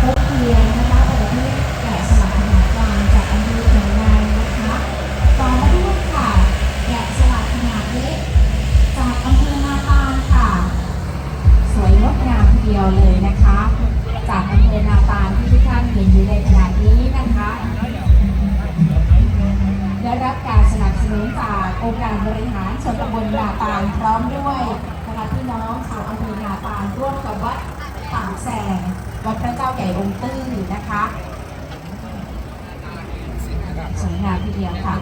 พบเรียนนะคะประเภทแกะสลักขนาดกลางจากอำเภอหนองนายนะคะต่อมาด้วยค่ะแกะสลักขนาดเล็กจากอำเภอนาปานค่ะ สวยงดงามทีเดียวเลยนะคะ จากอำเภอนาปานที่ทุกท่านเห็นอยู่ในขณะนี้นะคะได้รับการสนับสนุนจากองค์การบริหารส่วนตำบลนาปานพร้อมด้วยนะคะพี่น้องชาวอำเภอนาตาลร่วมกับวัดต่างแสง วัดพระเจ้าใหญ่องค์ตื้อนะคะสวยงามทีเดียวค่ะ